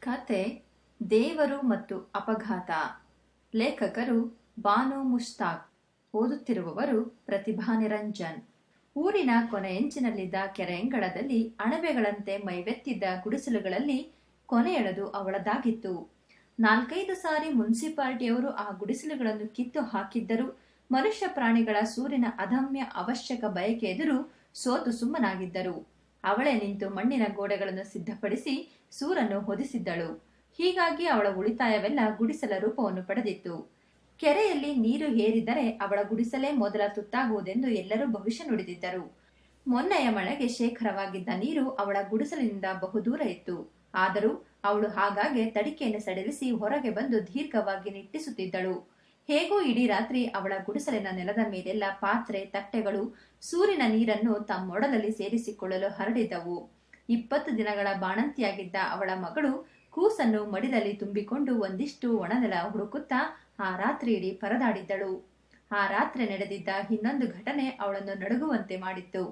ಕತೆ ದೇವರು ಮತ್ತು ಅಪಘಾತ. ಲೇಖಕರು ಬಾನು ಮುಷ್ತಾಕ್. ಓದುತ್ತಿರುವವರು ಪ್ರತಿಭಾ ನಿರಂಜನ್. ಊರಿನ ಕೊನೆಯಂಚಿನಲ್ಲಿದ್ದ ಕೆರೆಯಂಗಳದಲ್ಲಿ ಅಣಬೆಗಳಂತೆ ಮೈವೆತ್ತಿದ್ದ ಗುಡಿಸಲುಗಳಲ್ಲಿ ಕೊನೆಯಳದು ಅವಳದಾಗಿತ್ತು. ನಾಲ್ಕೈದು ಸಾರಿ ಮುನ್ಸಿಪಾಲಿಟಿಯವರು ಆ ಗುಡಿಸಲುಗಳನ್ನು ಕಿತ್ತು ಹಾಕಿದ್ದರು ಮನುಷ್ಯ ಪ್ರಾಣಿಗಳ ಸೂರಿನ ಅದಮ್ಯ ಅವಶ್ಯಕ ಬಯಕೆ ಎದುರು ಸೋತು ಸುಮ್ಮನಾಗಿದ್ದರು. ಅವಳೇ ನಿಂತು ಮಣ್ಣಿನ ಗೋಡೆಗಳನ್ನು ಸಿದ್ಧಪಡಿಸಿ ಸೂರನ್ನು ಹೊದಿಸಿದ್ದಳು. ಹೀಗಾಗಿ ಅವಳ ಉಳಿತಾಯವೆಲ್ಲ ಗುಡಿಸಲ ರೂಪವನ್ನು ಪಡೆದಿತ್ತು. ಕೆರೆಯಲ್ಲಿ ನೀರು ಏರಿದರೆ ಅವಳ ಗುಡಿಸಲೇ ಮೊದಲ ತುತ್ತಾಗುವುದೆಂದು ಎಲ್ಲರೂ ಭವಿಷ್ಯ ನುಡಿದಿದ್ದರು. ಮೊನ್ನೆಯ ಮಳೆಗೆ ಶೇಖರವಾಗಿದ್ದ ನೀರು ಅವಳ ಗುಡಿಸಲಿನಿಂದ ಬಹುದೂರ ಇತ್ತು. ಆದರೂ ಅವಳು ಹಾಗಾಗಿ ತಡಿಕೆಯನ್ನು ಸಡಿಲಿಸಿ ಹೊರಗೆ ಬಂದು ದೀರ್ಘವಾಗಿ ನಿಟ್ಟಿಸುತ್ತಿದ್ದಳು. ಹೇಗೂ ಇಡೀ ರಾತ್ರಿ ಅವಳ ಗುಡಿಸಲಿನ ನೆಲದ ಮೇಲೆಲ್ಲ ಪಾತ್ರೆ, ತಟ್ಟೆಗಳು ಸೂರ್ಯನ ನೀರನ್ನು ತಮ್ಮೊಡಲಲ್ಲಿ ಸೇರಿಸಿಕೊಳ್ಳಲು ಹರಡಿದ್ದವು. ಇಪ್ಪತ್ತು ದಿನಗಳ ಬಾಣಂತಿಯಾಗಿದ್ದ ಅವಳ ಮಗಳು ಕೂಸನ್ನು ಮಡಿದಲ್ಲಿ ತುಂಬಿಕೊಂಡು ಒಂದಿಷ್ಟು ಒಣನೆಲ ಹುಡುಕುತ್ತಾ ಆ ರಾತ್ರಿ ಇಡೀ ಪರದಾಡಿದ್ದಳು. ಆ ರಾತ್ರಿ ನಡೆದಿದ್ದ ಇನ್ನೊಂದು ಘಟನೆ ಅವಳನ್ನು ನಡುಗುವಂತೆ ಮಾಡಿತ್ತು.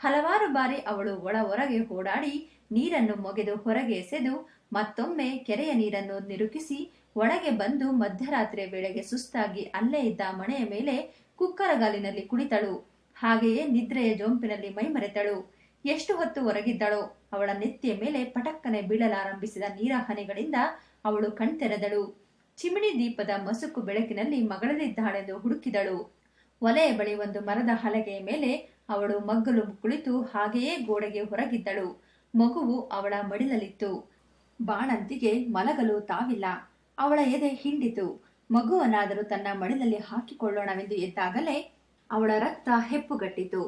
ಹಲವಾರು ಬಾರಿ ಅವಳು ಒಳ ಹೊರಗೆ ಓಡಾಡಿ ನೀರನ್ನು ಮೊಗೆದು ಹೊರಗೆ ಎಸೆದು ಮತ್ತೊಮ್ಮೆ ಕೆರೆಯ ನೀರನ್ನು ನಿರುಕಿಸಿ ಒಳಗೆ ಬಂದು ಮಧ್ಯರಾತ್ರಿಯ ವೇಳೆಗೆ ಸುಸ್ತಾಗಿ ಅಲ್ಲೇ ಇದ್ದ ಮಣೆಯ ಮೇಲೆ ಕುಕ್ಕರಗಾಲಿನಲ್ಲಿ ಕುಳಿತಳು. ಹಾಗೆಯೇ ನಿದ್ರೆಯ ಜೊಂಪಿನಲ್ಲಿ ಮೈಮರೆತಳು. ಎಷ್ಟು ಹೊತ್ತು ಹೊರಗಿದ್ದಳೋ ಅವಳ ನೆತ್ತಿಯ ಮೇಲೆ ಪಟಕ್ಕನೆ ಬೀಳಲಾರಂಭಿಸಿದ ನೀರ ಹನಿಗಳಿಂದ ಅವಳು ಕಣ್ತೆರೆದಳು. ಚಿಮಿಣಿ ದೀಪದ ಮಸುಕು ಬೆಳಕಿನಲ್ಲಿ ಮಗಳಲ್ಲಿದ್ದಾಳೆಂದು ಹುಡುಕಿದಳು. ಒಲೆಯ ಬಳಿ ಒಂದು ಮರದ ಹಲಗೆಯ ಮೇಲೆ ಅವಳು ಮಗ್ಗಲು ಕುಳಿತು ಹಾಗೆಯೇ ಗೋಡೆಗೆ ಹೊರಗಿದ್ದಳು. ಮಗುವು ಅವಳ ಮಡಿಲಲ್ಲಿತ್ತು. ಬಾಣಂತಿಗೆ ಮಲಗಲು ತಾವಿಲ್ಲ. ಅವಳ ಎದೆ ಹಿಂಡಿತು. ಮಗುವನಾದರೂ ತನ್ನ ಮಡಿಲಲ್ಲಿ ಹಾಕಿಕೊಳ್ಳೋಣವೆಂದು ಎದ್ದಾಗಲೇ ಅವಳ ರಕ್ತ ಹೆಪ್ಪುಗಟ್ಟಿತು.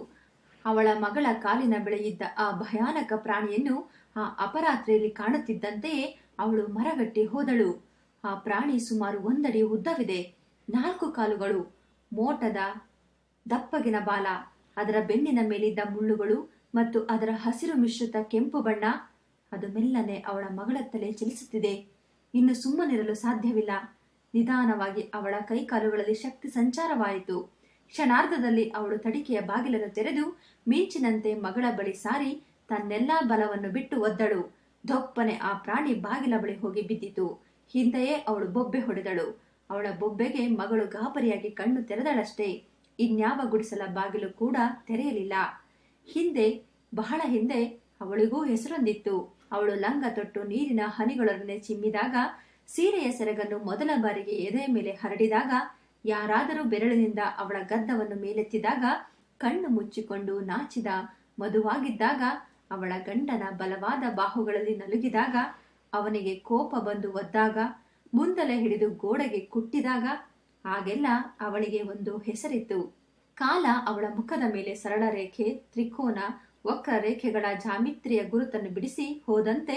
ಅವಳ ಮಗಳ ಕಾಲಿನ ಬೆಳೆಯಿದ್ದ ಆ ಭಯಾನಕ ಪ್ರಾಣಿಯನ್ನು ಆ ಅಪರಾತ್ರಿಯಲ್ಲಿ ಕಾಣುತ್ತಿದ್ದಂತೆಯೇ ಅವಳು ಮರಗಟ್ಟಿ ಹೋದಳು. ಆ ಪ್ರಾಣಿ ಸುಮಾರು ಒಂದಡಿ ಉದ್ದವಿದೆ. ನಾಲ್ಕು ಕಾಲುಗಳು, ಮೋಟದ ದಪ್ಪಗಿನ ಬಾಲ, ಅದರ ಬೆನ್ನಿನ ಮೇಲಿದ್ದ ಮುಳ್ಳುಗಳು ಮತ್ತು ಅದರ ಹಸಿರು ಮಿಶ್ರಿತ ಕೆಂಪು ಬಣ್ಣ, ಅದು ಮೆಲ್ಲನೆ ಅವಳ ಮಗಳತ್ತಲೇ ಚಲಿಸುತ್ತಿದೆ. ಇನ್ನು ಸುಮ್ಮನಿರಲು ಸಾಧ್ಯವಿಲ್ಲ. ನಿಧಾನವಾಗಿ ಅವಳ ಕೈಕಾಲುಗಳಲ್ಲಿ ಶಕ್ತಿ ಸಂಚಾರವಾಯಿತು. ಕ್ಷಣಾರ್ಧದಲ್ಲಿ ಅವಳು ತಡಿಕೆಯ ಬಾಗಿಲನ್ನು ತೆರೆದು ಮಿಂಚಿನಂತೆ ಮಗಳ ಬಳಿ ಸಾರಿ ತನ್ನೆಲ್ಲಾ ಬಲವನ್ನು ಬಿಟ್ಟು ಒದ್ದಳು. ದೊಪ್ಪನೆ ಆ ಪ್ರಾಣಿ ಬಾಗಿಲ ಬಳಿ ಹೋಗಿ ಬಿದ್ದಿತು. ಹಿಂದೆಯೇ ಅವಳು ಬೊಬ್ಬೆ ಹೊಡೆದಳು. ಅವಳ ಬೊಬ್ಬೆಗೆ ಮಗಳು ಗಾಬರಿಯಾಗಿ ಕಣ್ಣು ತೆರೆದಳಷ್ಟೇ. ಇನ್ಯಾವ ಗುಡಿಸಲ ಬಾಗಿಲು ಕೂಡ ತೆರೆಯಲಿಲ್ಲ. ಹಿಂದೆ, ಬಹಳ ಹಿಂದೆ ಅವಳಿಗೂ ಹೆಸರೊಂದಿತ್ತು. ಅವಳು ಲಂಗ ತೊಟ್ಟು ನೀರಿನ ಹನಿಗಳೊಡನೆ ಚಿಮ್ಮಿದಾಗ ಸೀರೆಯ ಸೆರಗನ್ನು ಮೊದಲ ಬಾರಿಗೆ ಎದೆಯ ಮೇಲೆ ಹರಡಿದಾಗ ಯಾರಾದರೂ ಬೆರಳಿನಿಂದ ಅವಳ ಗದ್ದವನ್ನು ಮೇಲೆತ್ತಿದಾಗ ಕಣ್ಣು ಮುಚ್ಚಿಕೊಂಡು ನಾಚಿದ ಮದುವಾಗಿದ್ದಾಗ ಅವಳ ಗಂಡನ ಬಲವಾದ ಬಾಹುಗಳಲ್ಲಿ ನಲುಗಿದಾಗ ಅವನಿಗೆ ಕೋಪ ಬಂದು ಒದ್ದಾಗ ಮುಂದಲೆ ಹಿಡಿದು ಗೋಡೆಗೆ ಕುಟ್ಟಿದಾಗ ಆಗೆಲ್ಲ ಅವಳಿಗೆ ಒಂದು ಹೆಸರಿತ್ತು. ಕಾಲ ಅವಳ ಮುಖದ ಮೇಲೆ ಸರಳ ರೇಖೆ, ತ್ರಿಕೋನ ವಕ್ರ ರೇಖೆಗಳ ಜಾಮಿತ್ರಿಯ ಗುರುತನ್ನು ಬಿಡಿಸಿ ಹೋದಂತೆ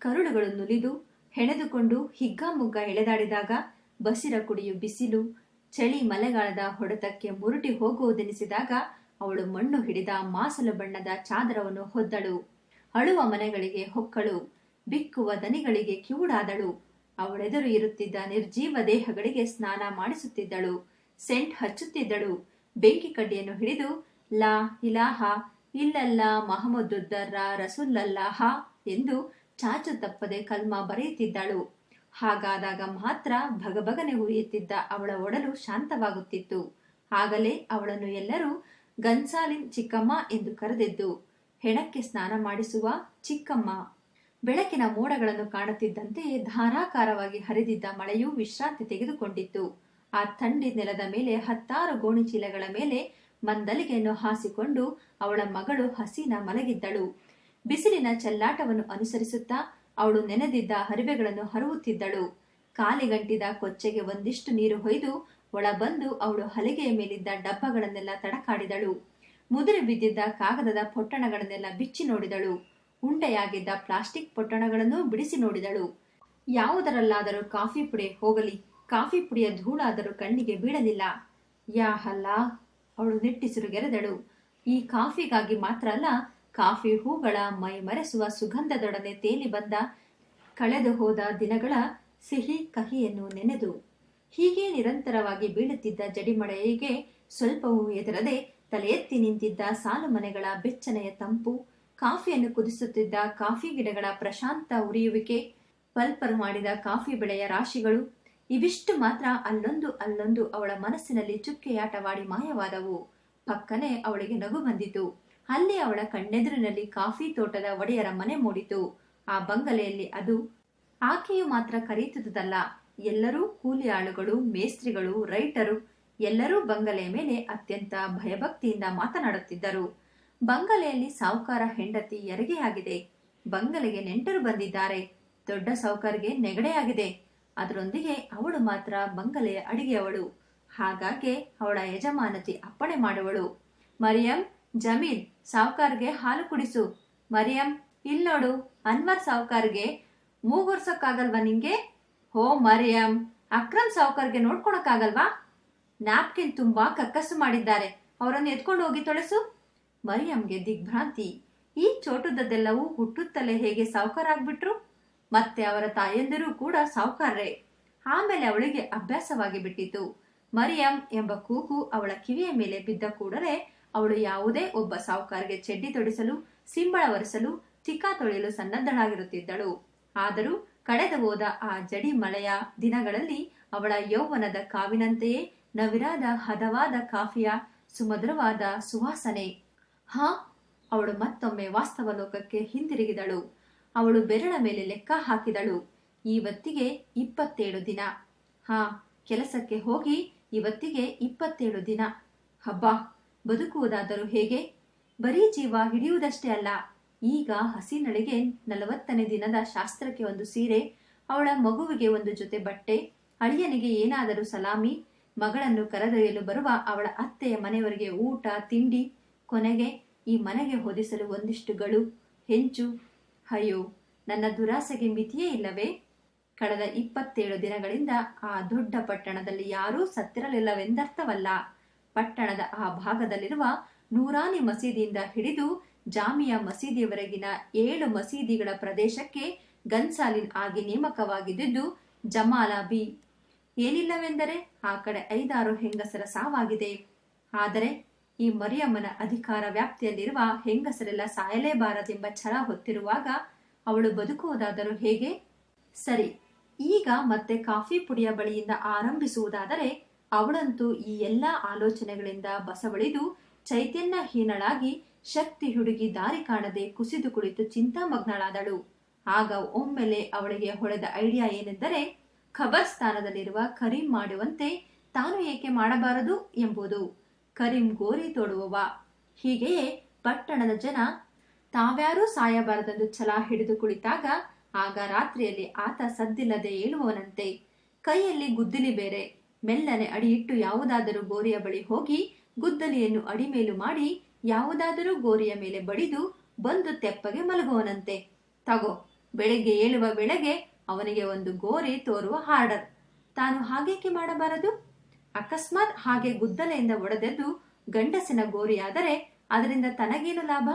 ಕರುಳುಗಳು ನುಲಿದು ಹೆಣೆದುಕೊಂಡು ಹಿಗ್ಗಾಮುಗ್ಗ ಎಳೆದಾಡಿದಾಗ ಬಸಿರ ಕುಡಿಯು ಬಿಸಿಲು, ಚಳಿ ಮಲೆಗಾಲದ ಹೊಡೆತಕ್ಕೆ ಮುರುಟಿ ಹೋಗುವುದೆನಿಸಿದಾಗ ಅವಳು ಮಣ್ಣು ಹಿಡಿದ ಮಾಸಲು ಬಣ್ಣದ ಚಾದರವನ್ನು ಹೊದ್ದಳು. ಅಳುವ ಮನೆಗಳಿಗೆ ಹೊಕ್ಕಳು, ಬಿಕ್ಕುವ ದನಿಗಳಿಗೆ ಕಿವುಡಾದಳು. ಅವಳೆದುರು ಇರುತ್ತಿದ್ದ ನಿರ್ಜೀವ ದೇಹಗಳಿಗೆ ಸ್ನಾನ ಮಾಡಿಸುತ್ತಿದ್ದಳು. ಸೆಂಟ್ ಹಚ್ಚುತ್ತಿದ್ದಳು. ಬೆಂಕಿ ಕಡ್ಡಿಯನ್ನು ಹಿಡಿದು, ಲಾ ಇಲಾಹ ಇಲ್ಲಲ್ಲ ಮಹಮ್ಮದುದ್ದರ್ರ ರಸುಲ್ಲಲ್ಲಾಹ ಎಂದು ಚಾಚು ತಪ್ಪದೆ ಕಲ್ಮಾ ಬರೆಯುತ್ತಿದ್ದಳು. ಹಾಗಾದಾಗ ಮಾತ್ರ ಭಗಭಗನೆ ಉರಿಯುತ್ತಿದ್ದ ಅವಳ ಒಡಲು ಶಾಂತವಾಗುತ್ತಿತ್ತು. ಆಗಲೇ ಅವಳನ್ನು ಎಲ್ಲರೂ ಗನ್ಸಾಲಿನ್ ಚಿಕ್ಕಮ್ಮ ಎಂದು ಕರೆದಿದ್ದು. ಹೆಣಕ್ಕೆ ಸ್ನಾನ ಮಾಡಿಸುವ ಚಿಕ್ಕಮ್ಮ. ಬೆಳಕಿನ ಮೋಡಗಳನ್ನು ಕಾಣುತ್ತಿದ್ದಂತೆಯೇ ಧಾರಾಕಾರವಾಗಿ ಹರಿದಿದ್ದ ಮಳೆಯೂ ವಿಶ್ರಾಂತಿ ತೆಗೆದುಕೊಂಡಿತ್ತು. ಆ ಥಂಡಿ ನೆಲದ ಮೇಲೆ ಹತ್ತಾರು ಗೋಣಿಚೀಲಗಳ ಮೇಲೆ ಮಂದಲಿಗೆಯನ್ನು ಹಾಸಿಕೊಂಡು ಅವಳ ಮಗಳು ಹಸೀನ ಮಲಗಿದ್ದಳು. ಬಿಸಿಲಿನ ಚೆಲ್ಲಾಟವನ್ನು ಅನುಸರಿಸುತ್ತಾ ಅವಳು ನೆನೆದಿದ್ದ ಹರಿವೆಗಳನ್ನು ಹರುವುತ್ತಿದ್ದಳು. ಕಾಲಿಗಂಟಿದ ಕೊಚ್ಚೆಗೆ ಒಂದಿಷ್ಟು ನೀರು ಹೊಯ್ದು ಒಳ ಬಂದು ಅವಳು ಹಲಿಗೆಯ ಮೇಲಿದ್ದ ಡಬ್ಬಗಳನ್ನೆಲ್ಲ ತಡಕಾಡಿದಳು. ಮುದುರೆ ಬಿದ್ದಿದ್ದ ಕಾಗದದ ಪೊಟ್ಟಣಗಳನ್ನೆಲ್ಲ ಬಿಚ್ಚಿ ನೋಡಿದಳು. ಉಂಡೆಯಾಗಿದ್ದ ಪ್ಲಾಸ್ಟಿಕ್ ಪೊಟ್ಟಣಗಳನ್ನು ಬಿಡಿಸಿ ನೋಡಿದಳು. ಯಾವುದರಲ್ಲಾದರೂ ಕಾಫಿ ಪುಡಿ ಹೋಗಲಿ, ಕಾಫಿ ಪುಡಿಯ ಧೂಳಾದರೂ ಕಣ್ಣಿಗೆ ಬೀಳಲಿಲ್ಲ. ಯಾ ಹಲ್ಲ ಅವಳು ನಿಟ್ಟಿಸಿರುಗೆರೆದಳು ಈ ಕಾಫಿಗಾಗಿ ಮಾತ್ರ ಅಲ್ಲ, ಕಾಫಿ ಹೂಗಳ ಮೈ ಮರೆಸುವ ಸುಗಂಧದೊಡನೆ ತೇಲಿ ಬಂದ ಕಳೆದು ಹೋದ ದಿನಗಳ ಸಿಹಿ ಕಹಿಯನ್ನು ನೆನೆದು, ಹೀಗೆ ನಿರಂತರವಾಗಿ ಬೀಳುತ್ತಿದ್ದ ಜಡಿಮಳೆಗೆ ಸ್ವಲ್ಪವೂ ಎದುರದೆ ತಲೆ ಎತ್ತಿ ನಿಂತಿದ್ದ ಸಾಲು ಮನೆಗಳ ಬೆಚ್ಚನೆಯ ತಂಪು, ಕಾಫಿಯನ್ನು ಕುದಿಸುತ್ತಿದ್ದ ಕಾಫಿ ಗಿಡಗಳ ಪ್ರಶಾಂತ ಉರಿಯುವಿಕೆ, ಪಲ್ಪರ್ ಮಾಡಿದ ಕಾಫಿ ಬೆಳೆಯ ರಾಶಿಗಳು ಇವಿಷ್ಟು ಮಾತ್ರ ಅಲ್ಲೊಂದು ಅಲ್ಲೊಂದು ಅವಳ ಮನಸ್ಸಿನಲ್ಲಿ ಚುಕ್ಕೆಯಾಟವಾಡಿ ಮಾಯವಾದವು. ಪಕ್ಕನೆ ಅವಳಿಗೆ ನಗು ಬಂದಿತು. ಅಲ್ಲಿ ಅವಳ ಕಣ್ಣೆದುರಿನಲ್ಲಿ ಕಾಫಿ ತೋಟದ ಒಡೆಯರ ಮನೆ ಮೂಡಿತು. ಆ ಬಂಗಲೆಯಲ್ಲಿ ಅದು ಆಕೆಯು ಮಾತ್ರ ಕರೆಯುತ್ತದಲ್ಲ ಎಲ್ಲರೂ ಕೂಲಿ ಆಳುಗಳು ಮೇಸ್ತ್ರಿಗಳು ರೈಟರು ಎಲ್ಲರೂ ಬಂಗಲೆಯ ಮೇಲೆ ಅತ್ಯಂತ ಭಯಭಕ್ತಿಯಿಂದ ಮಾತನಾಡುತ್ತಿದ್ದರು. ಬಂಗಲೆಯಲ್ಲಿ ಸಾಹುಕಾರ ಹೆಂಡತಿ ಎರಗೆಯಾಗಿದೆ. ಬಂಗಲೆಗೆ ನೆಂಟರು ಬಂದಿದ್ದಾರೆ. ದೊಡ್ಡ ಸಾಹುಕಾರಿಗೆ ನೆಗಡೆಯಾಗಿದೆ. ಅದರೊಂದಿಗೆ ಅವಳು ಮಾತ್ರ ಬಂಗಲೆಯ ಅಡಿಗೆಯವಳು. ಹಾಗಾಗಿ ಅವಳ ಯಜಮಾನತಿ ಅಪ್ಪಣೆ ಮಾಡುವಳು. ಮರಿಯಂ ಜಮೀನ್ ಸಾವುಕಾರ್ಗೆ ಹಾಲು ಕುಡಿಸು. ಮರಿಯಂ ಇಲ್ನೋಡು ಅನ್ವರ್ ಸಾವುಕಾರ್ಗೆ ಮೂಗುರ್ಸಕ್ಕಾಗಲ್ವಾ ನಿಂಗೆ? ಹೋ ಮರಿಯಂ, ಅಕ್ರಮ್ ಸಾವುಕಾರ್ಗೆ ನೋಡ್ಕೊಳಕ್ಕಾಗಲ್ವಾ? ನ್ಯಾಪ್ಕಿನ್ ತುಂಬಾ ಕಕ್ಕಸ್ಸು ಮಾಡಿದ್ದಾರೆ. ಅವರನ್ನು ಎತ್ಕೊಂಡು ಹೋಗಿ ತೊಳೆಸು. ಮರಿಯಂಗೆ ದಿಗ್ಭ್ರಾಂತಿ. ಈ ಚೋಟುದದ್ದೆಲ್ಲವೂ ಹುಟ್ಟುತ್ತಲೇ ಹೇಗೆ ಸಾವುಕಾರಾಗ್ಬಿಟ್ರು? ಮತ್ತೆ ಅವರ ತಾಯಂದಿರೂ ಕೂಡ ಸಾವುಕಾರ್ರೆ ಆಮೇಲೆ ಅವಳಿಗೆ ಅಭ್ಯಾಸವಾಗಿ ಬಿಟ್ಟಿತು. ಮರಿಯಂ ಎಂಬ ಕೂಗು ಅವಳ ಕಿವಿಯ ಮೇಲೆ ಬಿದ್ದ ಕೂಡಲೇ ಅವಳು ಯಾವುದೇ ಒಬ್ಬ ಸಾವುಕಾರ್ಗೆ ಚೆಡ್ಡಿ ತೊಡಿಸಲು, ಸಿಂಬಳ ಒರೆಸಲು ಚಿಕ್ಕ ತೊಳೆಯಲು ಸನ್ನದ್ಧಳಾಗಿರುತ್ತಿದ್ದಳು. ಆದರೂ ಕಳೆದು ಹೋದ ಆ ಜಡಿ ಮಳೆಯ ದಿನಗಳಲ್ಲಿ ಅವಳ ಯೌವನದ ಕಾವಿನಂತೆಯೇ ನವಿರಾದ ಹದವಾದ ಕಾಫಿಯ ಸುಮಧುರವಾದ ಸುವಾಸನೆ. ಹಾ, ಅವಳು ಮತ್ತೊಮ್ಮೆ ವಾಸ್ತವ ಲೋಕಕ್ಕೆ ಹಿಂದಿರುಗಿದಳು. ಅವಳು ಬೆರಳ ಮೇಲೆ ಲೆಕ್ಕ ಹಾಕಿದಳು. ಇವತ್ತಿಗೆ ಇಪ್ಪತ್ತೇಳು ದಿನ. ಹಾ, ಕೆಲಸಕ್ಕೆ ಹೋಗಿ ಇವತ್ತಿಗೆ ಇಪ್ಪತ್ತೇಳು ದಿನ. ಹಬ್ಬ, ಬದುಕುವುದಾದರೂ ಹೇಗೆ? ಬರೀ ಜೀವ ಹಿಡಿಯುವುದಷ್ಟೇ ಅಲ್ಲ. ಈಗ ಹಸಿನಳಿಗೆ ನಲವತ್ತನೇ ದಿನದ ಶಾಸ್ತ್ರಕ್ಕೆ ಒಂದು ಸೀರೆ, ಅವಳ ಮಗುವಿಗೆ ಒಂದು ಜೊತೆ ಬಟ್ಟೆ, ಅಳಿಯನಿಗೆ ಏನಾದರೂ ಸಲಾಮಿ, ಮಗಳನ್ನು ಕರೆದೊಯ್ಯಲು ಬರುವ ಅವಳ ಅತ್ತೆಯ ಮನೆಯವರಿಗೆ ಊಟ, ತಿಂಡಿ, ಕೊನೆಗೆ ಈ ಮನೆಗೆ ಹೊದಿಸಲು ಒಂದಿಷ್ಟುಗಳು ಹೆಂಚು ಅಯ್ಯೋ, ನನ್ನ ದುರಾಸೆಗೆ ಮಿತಿಯೇ ಇಲ್ಲವೇ? ಕಳೆದ ಇಪ್ಪತ್ತೇಳು ದಿನಗಳಿಂದ ಆ ದೊಡ್ಡ ಪಟ್ಟಣದಲ್ಲಿ ಯಾರೂ ಸತ್ತಿರಲಿಲ್ಲವೆಂದರ್ಥವಲ್ಲ. ಪಟ್ಟಣದ ಆ ಭಾಗದಲ್ಲಿರುವ ನೂರಾನಿ ಮಸೀದಿಯಿಂದ ಹಿಡಿದು ಜಾಮಿಯಾ ಮಸೀದಿಯವರೆಗಿನ ಏಳು ಮಸೀದಿಗಳ ಪ್ರದೇಶಕ್ಕೆ ಗನ್ಸಾಲಿನ್ ಆಗಿ ನೇಮಕವಾಗಿದ್ದುದು ಜಮಾಲಾಬಿ ಏನಿಲ್ಲವೆಂದರೆ ಆ ಕಡೆ ಐದಾರು ಹೆಂಗಸರ ಸಾವಾಗಿದೆ. ಆದರೆ ಈ ಮರಿಯಮ್ಮನ ಅಧಿಕಾರ ವ್ಯಾಪ್ತಿಯಲ್ಲಿರುವ ಹೆಂಗಸರೆಲ್ಲ ಸಾಯಲೇಬಾರದೆಂಬ ಛಲ ಹೊತ್ತಿರುವಾಗ ಅವಳು ಬದುಕುವುದಾದರೂ ಹೇಗೆ? ಸರಿ, ಈಗ ಮತ್ತೆ ಕಾಫಿ ಪುಡಿಯ ಬಳಿಯಿಂದ ಆರಂಭಿಸುವುದಾದರೆ ಅವಳಂತೂ ಈ ಎಲ್ಲ ಆಲೋಚನೆಗಳಿಂದ ಬಸವಳಿದು ಚೈತನ್ಯಹೀನಳಾಗಿ ಶಕ್ತಿ ಹುಡುಗಿ ದಾರಿ ಕಾಣದೆ ಕುಸಿದು ಕುಳಿತು ಚಿಂತಾಮಗ್ನಳಾದಳು. ಆಗ ಒಮ್ಮೆಲೆ ಅವಳಿಗೆ ಹೊಳೆದ ಐಡಿಯಾ ಏನೆಂದರೆ ಖಬರ್ಸ್ಥಾನದಲ್ಲಿರುವ ಕರೀಂ ಮಾಡುವಂತೆ ತಾನು ಏಕೆ ಮಾಡಬಾರದು ಎಂಬುದು. ಕರೀಂ ಗೋರಿ ತೊಡುವವ. ಹೀಗೆಯೇ ಪಟ್ಟಣದ ಜನ ತಾವ್ಯಾರೂ ಸಾಯಬಾರದೆಂದು ಛಲ ಹಿಡಿದು ಕುಳಿತಾಗ ಆಗ ರಾತ್ರಿಯಲ್ಲಿ ಆತ ಸದ್ದಿಲ್ಲದೆ ಏಳುವವನಂತೆ. ಕೈಯಲ್ಲಿ ಗುದ್ದಲಿ ಬೇರೆ. ಮೆಲ್ಲನೆ ಅಡಿಯಿಟ್ಟು ಯಾವುದಾದರೂ ಗೋರಿಯ ಬಳಿ ಹೋಗಿ ಗುದ್ದಲಿಯನ್ನು ಅಡಿಮೇಲು ಮಾಡಿ ಯಾವುದಾದರೂ ಗೋರಿಯ ಮೇಲೆ ಬಡಿದು ಬಂದು ತೆಪ್ಪಗೆ ಮಲಗುವನಂತೆ ತಗೋ, ಬೆಳಿಗ್ಗೆ ಏಳುವ ವೇಳೆಗೆ ಅವನಿಗೆ ಒಂದು ಗೋರಿ ತೋರುವ ಹಾರ್ಡರ್ ತಾನು ಹಾಗೇಕೆ ಮಾಡಬಾರದು? ಅಕಸ್ಮಾತ್ ಹಾಗೆ ಗುದ್ದಲೆಯಿಂದ ಒಡೆದೆದ್ದು ಗಂಡಸಿನ ಗೋರಿಯಾದರೆ ಅದರಿಂದ ತನಗೇನು ಲಾಭ?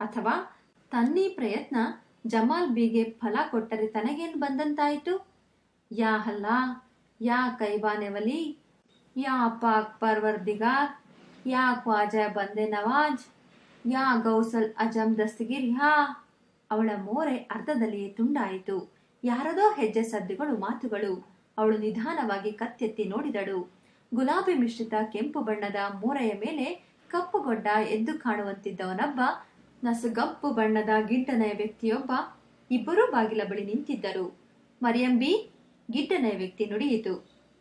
ಅಥವಾ ತನ್ನೀ ಪ್ರಯತ್ನ ಜಮಾಲ್ ಬಿಗೆ ಫಲ ಕೊಟ್ಟರೆ ತನಗೇನು ಬಂದಂತಾಯಿತು? ಯಾ ಹಲ್ಲಾ, ಯಾ ಕೈಬಾನೆವಲಿ ಯಾ ಪಾಕ್ ಪರ್ವರ್ದಿಗಾರ್, ಯಾ ಖ್ವಾಜ ಬಂದೆ ನವಾಜ್, ಯಾ ಗೌಸಲ್ ಅಜಮ್ ದಸ್ತಗಿರ್ ಹಾ. ಅವಳ ಮೋರೆ ಅರ್ಧದಲ್ಲಿಯೇ ತುಂಡಾಯಿತು. ಯಾರದೋ ಹೆಜ್ಜೆ ಸದ್ದುಗಳು ಮಾತುಗಳು. ಅವಳು ನಿಧಾನವಾಗಿ ಕತ್ತೆತ್ತಿ ನೋಡಿದಳು. ಗುಲಾಬಿ ಮಿಶ್ರಿತ ಕೆಂಪು ಬಣ್ಣದ ಮೂರೆಯ ಮೇಲೆ ಕಪ್ಪುಗೊಂಡ ಎದ್ದು ಕಾಣುವಂತಿದ್ದವನೊಬ್ಬ, ನಸುಗಪ್ಪು ಬಣ್ಣದ ಗಿಡ್ಡನೆಯ ವ್ಯಕ್ತಿಯೊಬ್ಬ, ಇಬ್ಬರೂ ಬಾಗಿಲ ಬಳಿ ನಿಂತಿದ್ದರು. ಮರಿಯಂಬಿ, ಗಿಡ್ಡನೆಯ ವ್ಯಕ್ತಿ ನುಡಿಯಿತು.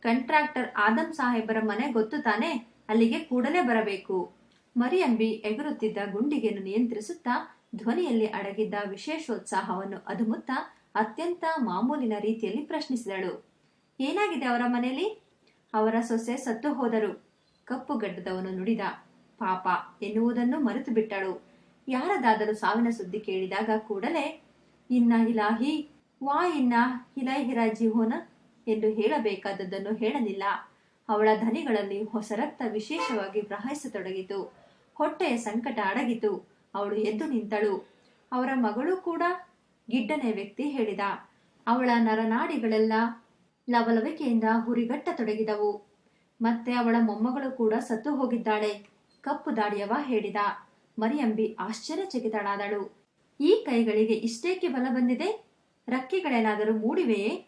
ಕಂಟ್ರಾಕ್ಟರ್ ಆದಂ ಸಾಹೇಬರ ಮನೆ ಗೊತ್ತು ತಾನೆ? ಅಲ್ಲಿಗೆ ಕೂಡಲೇ ಬರಬೇಕು. ಮರಿಯಂಬಿ ಎಗರುತ್ತಿದ್ದ ಗುಂಡಿಗೆಯನ್ನು ನಿಯಂತ್ರಿಸುತ್ತಾ ಧ್ವನಿಯಲ್ಲಿ ಅಡಗಿದ್ದ ವಿಶೇಷೋತ್ಸಾಹವನ್ನು ಅದುಮುತ್ತ ಅತ್ಯಂತ ಮಾಮೂಲಿನ ರೀತಿಯಲ್ಲಿ ಪ್ರಶ್ನಿಸಿದಳು. ಏನಾಗಿದೆ ಅವರ ಮನೆಯಲ್ಲಿ? ಅವರ ಸೊಸೆ ಸತ್ತು ಹೋದರು. ಕಪ್ಪು ಗಡ್ಡದವನು ನುಡಿದ, ಪಾಪ, ಎನ್ನುವುದನ್ನು ಮರೆತು ಬಿಟ್ಟಳು. ಯಾರದಾದರೂ ಸಾವಿನ ಸುದ್ದಿ ಕೇಳಿದಾಗ ಕೂಡಲೇ, ಇನ್ನ ಇಲಾಹಿ ವಾ ಇನ್ನ ಹಿಲೈಹಿರ ಜೀವೋನ ಎಂದು ಹೇಳಬೇಕಾದದ್ದನ್ನು ಹೇಳಲಿಲ್ಲ. ಅವಳ ಧನಿಗಳಲ್ಲಿ ಹೊಸ ರಕ್ತ ವಿಶೇಷವಾಗಿ ಪ್ರವಹಿಸತೊಡಗಿತು. ಹೊಟ್ಟೆಯ ಸಂಕಟ ಅಡಗಿತು. ಅವಳು ಎದ್ದು ನಿಂತಳು. ಅವರ ಮಗಳು ಕೂಡ ಗಿಡ್ಡನೆ ವ್ಯಕ್ತಿ ಹೇಳಿದ. ಅವಳ ನರನಾಡಿಗಳೆಲ್ಲ ಲವಲವಿಕೆಯಿಂದ ಹುರಿಗಟ್ಟತೊಡಗಿದವು. ಮತ್ತೆ ಅವಳ ಮೊಮ್ಮಗಳು ಕೂಡ ಸತ್ತು ಹೋಗಿದ್ದಾಳೆ. ಕಪ್ಪು ದಾಡಿಯವ ಹೇಳಿದ. ಮರಿಯಂಬಿ ಆಶ್ಚರ್ಯಚಕಿತಳಾದಳು. ಈ ಕೈಗಳಿಗೆ ಇಷ್ಟೇಕೆ ಬಲ ಬಂದಿದೆ? ರಕ್ಕೆಗಳೇನಾದರೂ ಮೂಡಿವೆಯೇ?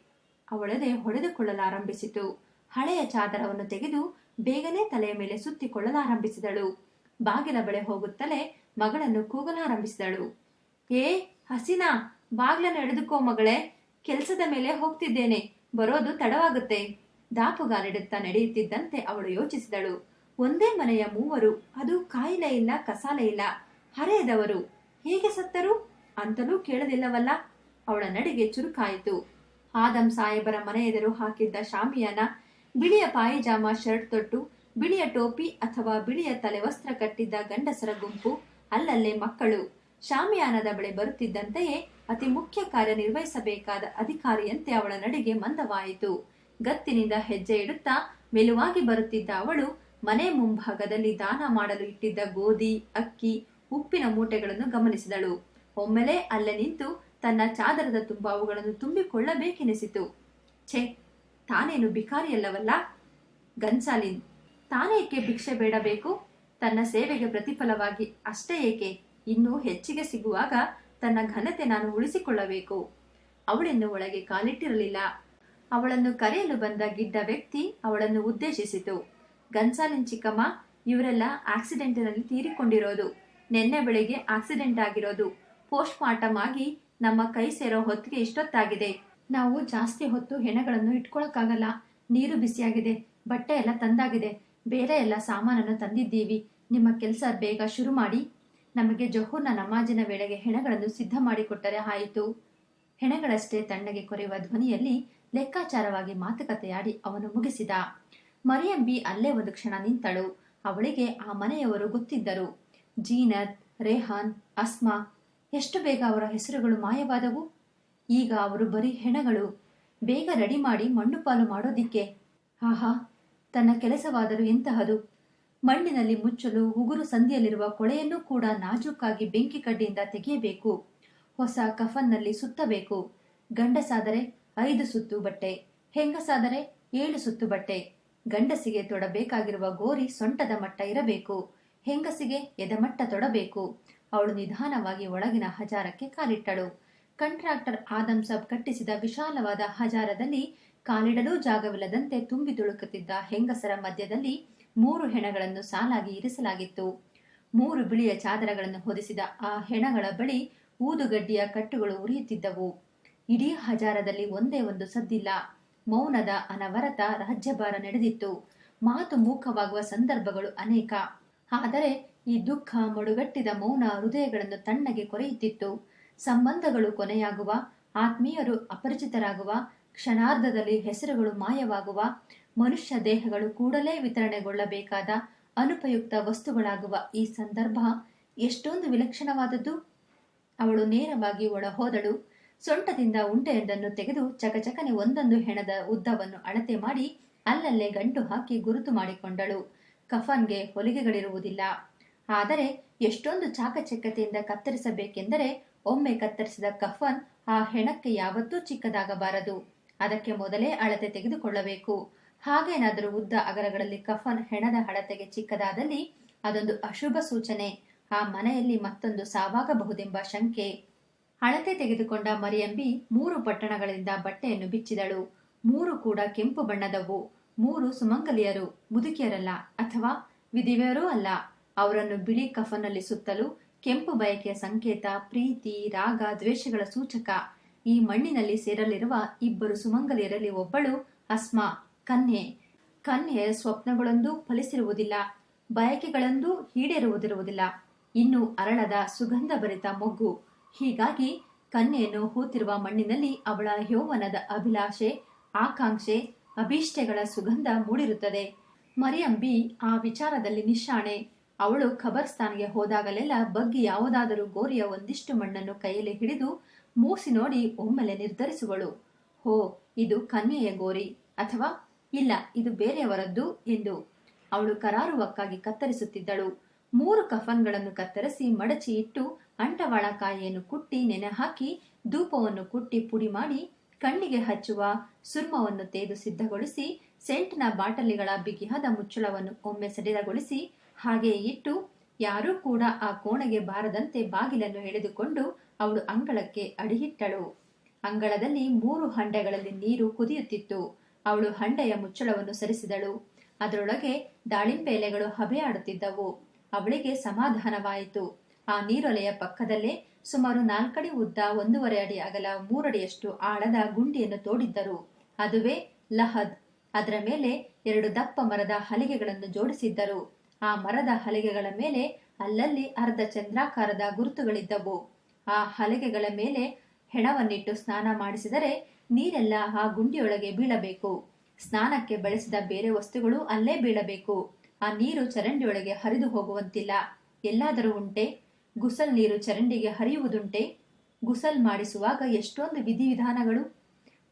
ಅವಳದೆ ಹೊಡೆದುಕೊಳ್ಳಲಾರಂಭಿಸಿತು. ಹಳೆಯ ಚಾದರವನ್ನು ತೆಗೆದು ಬೇಗನೆ ತಲೆಯ ಮೇಲೆ ಸುತ್ತಿಕೊಳ್ಳಲಾರಂಭಿಸಿದಳು. ಬಾಗಿಲ ಬಳೆ ಹೋಗುತ್ತಲೇ ಮಗಳನ್ನು ಕೂಗಲಾರಂಭಿಸಿದಳು. ಏ, ಹಸಿನಾ, ಬಾಗಿಲನ್ನು ಎಳೆದುಕೋ ಮಗಳೇ. ಕೆಲಸದ ಮೇಲೆ ಹೋಗ್ತಿದ್ದೇನೆ. ಬರೋದು ತಡವಾಗುತ್ತೆ. ದಾಪುಗಾಲಿಡುತ್ತಾ ನಡೆಯುತ್ತಿದ್ದಂತೆ ಅವಳು ಯೋಚಿಸಿದಳು. ಒಂದೇ ಮನೆಯ ಮೂವರು, ಅದು ಕಾಯಿಲೆ ಇಲ್ಲ, ಕಸಾಲೆ ಇಲ್ಲ. ಹರೆಯದವರು, ಹೇಗೆ ಸತ್ತರು? ಅಂತಲೂ ಕೇಳಲಿಲ್ಲವಲ್ಲ. ಅವಳ ನಡಿಗೆ ಚುರುಕಾಯಿತು. ಆದಂ ಸಾಹೇಬರ ಮನೆ ಎದುರು ಹಾಕಿದ್ದ ಶಾಮಿಯಾನ, ಬಿಳಿಯ ಪಾಯಿಜಾಮ, ಶರ್ಟ್ ತೊಟ್ಟು, ಬಿಳಿಯ ಟೋಪಿ ಅಥವಾ ಬಿಳಿಯ ತಲೆ ವಸ್ತ್ರ ಕಟ್ಟಿದ್ದ ಗಂಡಸರ ಗುಂಪು, ಅಲ್ಲಲ್ಲೇ ಮಕ್ಕಳು. ಶಾಮಿಯಾನದ ಬಳಿ ಬರುತ್ತಿದ್ದಂತೆಯೇ ಅತಿ ಮುಖ್ಯ ಕಾರ್ಯನಿರ್ವಹಿಸಬೇಕಾದ ಅಧಿಕಾರಿಯಂತೆ ಅವಳ ನಡಿಗೆ ಮಂದವಾಯಿತು. ಗತ್ತಿನಿಂದ ಹೆಜ್ಜೆ ಇಡುತ್ತಾ ಮೆಲುವಾಗಿ ಬರುತ್ತಿದ್ದ ಅವಳು ಮನೆ ಮುಂಭಾಗದಲ್ಲಿ ದಾನ ಮಾಡಲು ಇಟ್ಟಿದ್ದ ಗೋಧಿ, ಅಕ್ಕಿ, ಉಪ್ಪಿನ ಮೂಟೆಗಳನ್ನು ಗಮನಿಸಿದಳು. ಒಮ್ಮೆಲೆ ಅಲ್ಲೇ ನಿಂತು ತನ್ನ ಚಾದರದ ತುಂಬ ಅವುಗಳನ್ನು ತುಂಬಿಕೊಳ್ಳಬೇಕೆನಿಸಿತು. ಛೇ, ತಾನೇನು ಬಿಕಾರಿಯಲ್ಲವಲ್ಲ ಗನ್ಸಾಲಿನ್ ತಾನೇಕೆ ಭಿಕ್ಷೆ ಬೇಡಬೇಕು? ತನ್ನ ಸೇವೆಗೆ ಪ್ರತಿಫಲವಾಗಿ ಅಷ್ಟೇ ಏಕೆ? ಇನ್ನೂ ಹೆಚ್ಚಿಗೆ ಸಿಗುವಾಗ ತನ್ನ ಘನತೆ ನಾನು ಉಳಿಸಿಕೊಳ್ಳಬೇಕು. ಅವಳನ್ನು ಒಳಗೆ ಕಾಲಿಟ್ಟಿರಲಿಲ್ಲ. ಅವಳನ್ನು ಕರೆಯಲು ಬಂದ ಗಿಡ್ಡ ವ್ಯಕ್ತಿ ಅವಳನ್ನು ಉದ್ದೇಶಿಸಿತು. ಗನ್ಸಾಲಿನ್ ಚಿಕ್ಕಮ್ಮ, ಇವರೆಲ್ಲ ಆಕ್ಸಿಡೆಂಟಿನಲ್ಲಿ ತೀರಿಕೊಂಡಿರೋದು. ನಿನ್ನೆ ಬೆಳಿಗ್ಗೆ ಆಕ್ಸಿಡೆಂಟ್ ಆಗಿರೋದು. ಪೋಸ್ಟ್ ಮಾರ್ಟಮ್ ಆಗಿ ನಮ್ಮ ಕೈ ಸೇರೋ ಹೊತ್ತಿಗೆ ಇಷ್ಟೊತ್ತಾಗಿದೆ. ನಾವು ಜಾಸ್ತಿ ಹೊತ್ತು ಹೆಣಗಳನ್ನು ಇಟ್ಕೊಳಕ್ಕಾಗಲ್ಲ. ನೀರು ಬಿಸಿಯಾಗಿದೆ, ಬಟ್ಟೆ ಎಲ್ಲ ತಂದಾಗಿದೆ. ಬೇರೆ ಎಲ್ಲ ಸಾಮಾನನ್ನು ತಂದಿದ್ದೀವಿ. ನಿಮ್ಮ ಕೆಲಸ ಬೇಗ ಶುರು ಮಾಡಿ. ನಮಗೆ ಜೊಹೂರ್ನ ನಮಾಜಿನ ವೇಳೆಗೆ ಹೆಣಗಳನ್ನು ಸಿದ್ಧ ಮಾಡಿಕೊಟ್ಟರೆ ಆಯಿತು. ಹೆಣಗಳಷ್ಟೇ ತಣ್ಣಗೆ ಕೊರೆಯುವ ಧ್ವನಿಯಲ್ಲಿ ಲೆಕ್ಕಾಚಾರವಾಗಿ ಮಾತುಕತೆಯಾಡಿ ಅವನು ಮುಗಿಸಿದ. ಮರಿಯಂಬಿ ಅಲ್ಲೇ ಒಂದು ಕ್ಷಣ ನಿಂತಳು. ಅವಳಿಗೆ ಆ ಮನೆಯವರು ಗೊತ್ತಿದ್ದರು. ಜೀನತ್, ರೇಹಾನ್, ಅಸ್ಮಾ, ಎಷ್ಟು ಬೇಗ ಅವರ ಹೆಸರುಗಳು ಮಾಯವಾದವು? ಈಗ ಅವರು ಬರೀ ಹೆಣಗಳು. ಬೇಗ ರೆಡಿ ಮಾಡಿ ಮಣ್ಣುಪಾಲು ಮಾಡೋದಿಕ್ಕೆ. ಆಹಾ, ತನ್ನ ಕೆಲಸವಾದರೂ ಎಂತಹದು? ಮಣ್ಣಿನಲ್ಲಿ ಮುಚ್ಚಲು ಉಗುರು ಸಂದಿಯಲ್ಲಿರುವ ಕೊಳೆಯನ್ನು ಕೂಡ ನಾಜೂಕಾಗಿ ಬೆಂಕಿ ಕಡ್ಡಿಯಿಂದ ತೆಗೆಯಬೇಕು. ಹೊಸ ಕಫನ್ನಲ್ಲಿ ಸುತ್ತಬೇಕು. ಗಂಡಸಾದರೆ ಐದು ಸುತ್ತು ಬಟ್ಟೆ, ಹೆಂಗಸಾದರೆ ಏಳು ಸುತ್ತು ಬಟ್ಟೆ. ಗಂಡಸಿಗೆ ತೊಡಬೇಕಾಗಿರುವ ಗೋರಿ ಸೊಂಟದ ಮಟ್ಟ ಇರಬೇಕು. ಹೆಂಗಸಿಗೆ ಎದಮಟ್ಟ ತೊಡಬೇಕು. ಅವಳು ನಿಧಾನವಾಗಿ ಒಳಗಿನ ಹಜಾರಕ್ಕೆ ಕಾಲಿಟ್ಟಳು. ಕಂಟ್ರಾಕ್ಟರ್ ಆದಂ ಸಬ್ ಕಟ್ಟಿಸಿದ ವಿಶಾಲವಾದ ಹಜಾರದಲ್ಲಿ ಕಾಲಿಡಲೂ ಜಾಗವಿಲ್ಲದಂತೆ ತುಂಬಿ ತುಳುಕುತ್ತಿದ್ದ ಹೆಂಗಸರ ಮಧ್ಯದಲ್ಲಿ ಮೂರು ಹೆಣಗಳನ್ನು ಸಾಲಾಗಿ ಇರಿಸಲಾಗಿತ್ತು. ಮೂರು ಬಿಳಿಯ ಚಾದರಗಳನ್ನು ಹೊದಿಸಿದ ಆ ಹೆಣಗಳ ಬಳಿ ಊದುಗಡ್ಡಿಯ ಕಟ್ಟುಗಳು ಉರಿಯುತ್ತಿದ್ದವು. ಇಡೀ ಹಜಾರದಲ್ಲಿ ಒಂದೇ ಒಂದು ಸದ್ದಿಲ್ಲ. ಮೌನದ ಅನವರತ ರಾಜ್ಯಭಾರ ನಡೆದಿತ್ತು. ಮಾತು ಮೂಕವಾಗುವ ಸಂದರ್ಭಗಳು ಅನೇಕ. ಆದರೆ ಈ ದುಃಖ ಮಡುಗಟ್ಟಿದ ಮೌನ ಹೃದಯಗಳನ್ನು ತಣ್ಣಗೆ ಕೊರೆಯುತ್ತಿತ್ತು. ಸಂಬಂಧಗಳು ಕೊನೆಯಾಗುವ, ಆತ್ಮೀಯರು ಅಪರಿಚಿತರಾಗುವ, ಕ್ಷಣಾರ್ಧದಲ್ಲಿ ಹೆಸರುಗಳು ಮಾಯವಾಗುವ ಮನುಷ್ಯ ದೇಹಗಳು ಕೂಡಲೇ ವಿತರಣೆಗೊಳ್ಳಬೇಕಾದ ಅನುಪಯುಕ್ತ ವಸ್ತುಗಳಾಗುವ ಈ ಸಂದರ್ಭ ಎಷ್ಟೊಂದು ವಿಲಕ್ಷಣವಾದದ್ದು. ಅವಳು ನೇರವಾಗಿ ಒಳಹೋದಳು. ಸೊಂಟದಿಂದ ಉಂಟೆಯೊಂದನ್ನು ತೆಗೆದು ಚಕಚಕನೆ ಒಂದೊಂದು ಹೆಣದ ಉದ್ದವನ್ನು ಅಳತೆ ಮಾಡಿ ಅಲ್ಲಲ್ಲೇ ಗಂಟು ಹಾಕಿ ಗುರುತು ಮಾಡಿಕೊಂಡಳು. ಕಫನ್ಗೆ ಹೊಲಿಗೆಗಳಿರುವುದಿಲ್ಲ. ಆದರೆ ಎಷ್ಟೊಂದು ಚಾಕಚಕ್ಯತೆಯಿಂದ ಕತ್ತರಿಸಬೇಕೆಂದರೆ ಒಮ್ಮೆ ಕತ್ತರಿಸಿದ ಕಫನ್ ಆ ಹೆಣಕ್ಕೆ ಯಾವತ್ತೂ ಚಿಕ್ಕದಾಗಬಾರದು. ಅದಕ್ಕೆ ಮೊದಲೇ ಅಳತೆ ತೆಗೆದುಕೊಳ್ಳಬೇಕು. ಹಾಗೇನಾದರೂ ಉದ್ದ ಅಗರಗಳಲ್ಲಿ ಕಫನ್ ಹೆಣದ ಅಳತೆಗೆ ಚಿಕ್ಕದಾದಲ್ಲಿ ಅದೊಂದು ಅಶುಭ ಸೂಚನೆ. ಆ ಮನೆಯಲ್ಲಿ ಮತ್ತೊಂದು ಸಾವಾಗಬಹುದೆಂಬ ಶಂಕೆ. ಅಳತೆ ತೆಗೆದುಕೊಂಡ ಮರಿಯಂಬಿ ಮೂರು ಪಟ್ಟಣಗಳಿಂದ ಬಟ್ಟೆಯನ್ನು ಬಿಚ್ಚಿದಳು. ಮೂರು ಕೂಡ ಕೆಂಪು ಬಣ್ಣದವು. ಮೂರು ಸುಮಂಗಲಿಯರು, ಮುದುಕಿಯರಲ್ಲ ಅಥವಾ ವಿಧಿವೆಯರೂ ಅಲ್ಲ. ಅವರನ್ನು ಬಿಳಿ ಕಫನಲ್ಲಿ ಸುತ್ತಲು ಕೆಂಪು ಬಯಕೆಯ ಸಂಕೇತ, ಪ್ರೀತಿ, ರಾಗ, ದ್ವೇಷಗಳ ಸೂಚಕ. ಈ ಮಣ್ಣಿನಲ್ಲಿ ಸೇರಲಿರುವ ಇಬ್ಬರು ಸುಮಂಗಲಿಯರಲ್ಲಿ ಒಬ್ಬಳು ಅಸ್ಮಾ. ಕನ್ಯೆ ಕನ್ಯೆ ಸ್ವಪ್ನಗಳೊಂದು ಫಲಿಸಿರುವುದಿಲ್ಲ, ಬಯಕೆಗಳೊಂದು ಈಡೇರುವುದಿರುವುದಿಲ್ಲ. ಇನ್ನು ಅರಳದ ಸುಗಂಧಭರಿತ ಮೊಗ್ಗು. ಹೀಗಾಗಿ ಕನ್ಯೆಯನ್ನು ಹೂತಿರುವ ಮಣ್ಣಿನಲ್ಲಿ ಅವಳ ಯೌವನದ ಅಭಿಲಾಷೆ, ಆಕಾಂಕ್ಷೆ, ಅಭೀಷ್ಟೆಗಳ ಸುಗಂಧ ಮೂಡಿರುತ್ತದೆ. ಮರಿಯಂಬಿ ಆ ವಿಚಾರದಲ್ಲಿ ನಿಶಾಣೆ ಅವಳು ಖಬರ್ಸ್ತಾನ್ಗೆ ಹೋದಾಗಲೆಲ್ಲ ಬಗ್ಗಿ ಯಾವುದಾದರೂ ಗೋರಿಯ ಒಂದಿಷ್ಟು ಮಣ್ಣನ್ನು ಕೈಯಲ್ಲಿ ಹಿಡಿದು ಮೂಸಿ ನೋಡಿ ಒಮ್ಮೆಲೆ ನಿರ್ಧರಿಸುವಳು. ಹೋ, ಇದು ಕನ್ಯೆಯ ಗೋರಿ, ಅಥವಾ ಇಲ್ಲ, ಇದು ಬೇರೆಯವರದ್ದು ಎಂದು ಅವಳು ಕರಾರುವಕ್ಕಾಗಿ ಕತ್ತರಿಸುತ್ತಿದ್ದಳು. ಮೂರು ಕಫನ್ಗಳನ್ನು ಕತ್ತರಿಸಿ ಮಡಚಿ ಇಟ್ಟು ಅಂಟವಾಳಕಾಯಿಯನ್ನು ಕುಟ್ಟಿ ನೆನೆ ಹಾಕಿ ಧೂಪವನ್ನು ಕುಟ್ಟಿ ಪುಡಿ ಮಾಡಿ ಕಣ್ಣಿಗೆ ಹಚ್ಚುವ ಸುರ್ಮವನ್ನು ತೇದು ಸಿದ್ಧಗೊಳಿಸಿ ಸೆಂಟ್ನ ಬಾಟಲಿಗಳ ಬಿಗಿಹದ ಮುಚ್ಚಳವನ್ನು ಒಮ್ಮೆ ಸಡಿಲಗೊಳಿಸಿ ಹಾಗೆಯೇ ಇಟ್ಟು ಯಾರೂ ಕೂಡ ಆ ಕೋಣೆಗೆ ಬಾರದಂತೆ ಬಾಗಿಲನ್ನು ಎಳೆದುಕೊಂಡು ಅವಳು ಅಂಗಳಕ್ಕೆ ಅಡಿಹಿಟ್ಟಳು. ಅಂಗಳದಲ್ಲಿ ಮೂರು ಹಂಡೆಗಳಲ್ಲಿ ನೀರು ಕುದಿಯುತ್ತಿತ್ತು. ಅವಳು ಹಂಡೆಯ ಮುಚ್ಚಳವನ್ನು ಸರಿಸಿದಳು. ಅದರೊಳಗೆ ದಾಳಿಂಬೆ ಎಲೆಗಳು ಹಬೆಯಾಡುತ್ತಿದ್ದವು. ಅವಳಿಗೆ ಸಮಾಧಾನವಾಯಿತು. ಆ ನೀರೊಲೆಯ ಪಕ್ಕದಲ್ಲೇ ಸುಮಾರು ನಾಲ್ಕಡಿ ಉದ್ದ ಒಂದೂವರೆ ಅಡಿ ಅಗಲ ಮೂರಡಿಯಷ್ಟು ಆಳದ ಗುಂಡಿಯನ್ನು ತೋಡಿದ್ದರು. ಅದುವೇ ಲಹದ್. ಅದರ ಮೇಲೆ ಎರಡು ದಪ್ಪ ಮರದ ಹಲಿಗೆಗಳನ್ನು ಜೋಡಿಸಿದ್ದರು. ಆ ಮರದ ಹಲಿಗೆಗಳ ಮೇಲೆ ಅಲ್ಲಲ್ಲಿ ಅರ್ಧ ಚಂದ್ರಾಕಾರದ ಗುರುತುಗಳಿದ್ದವು. ಆ ಹಲಗೆಗಳ ಮೇಲೆ ಹೆಣವನ್ನಿಟ್ಟು ಸ್ನಾನ ಮಾಡಿಸಿದರೆ ನೀರೆಲ್ಲ ಆ ಗುಂಡಿಯೊಳಗೆ ಬೀಳಬೇಕು. ಸ್ನಾನಕ್ಕೆ ಬಳಸಿದ ಬೇರೆ ವಸ್ತುಗಳು ಅಲ್ಲೇ ಬೀಳಬೇಕು. ಆ ನೀರು ಚರಂಡಿಯೊಳಗೆ ಹರಿದು ಹೋಗುವಂತಿಲ್ಲ. ಎಲ್ಲಾದರೂ ಉಂಟೆ? ಗುಸಲ್ ನೀರು ಚರಂಡಿಗೆ ಹರಿಯುವುದುಂಟೆ? ಗುಸಲ್ ಮಾಡಿಸುವಾಗ ಎಷ್ಟೊಂದು ವಿಧಿವಿಧಾನಗಳು?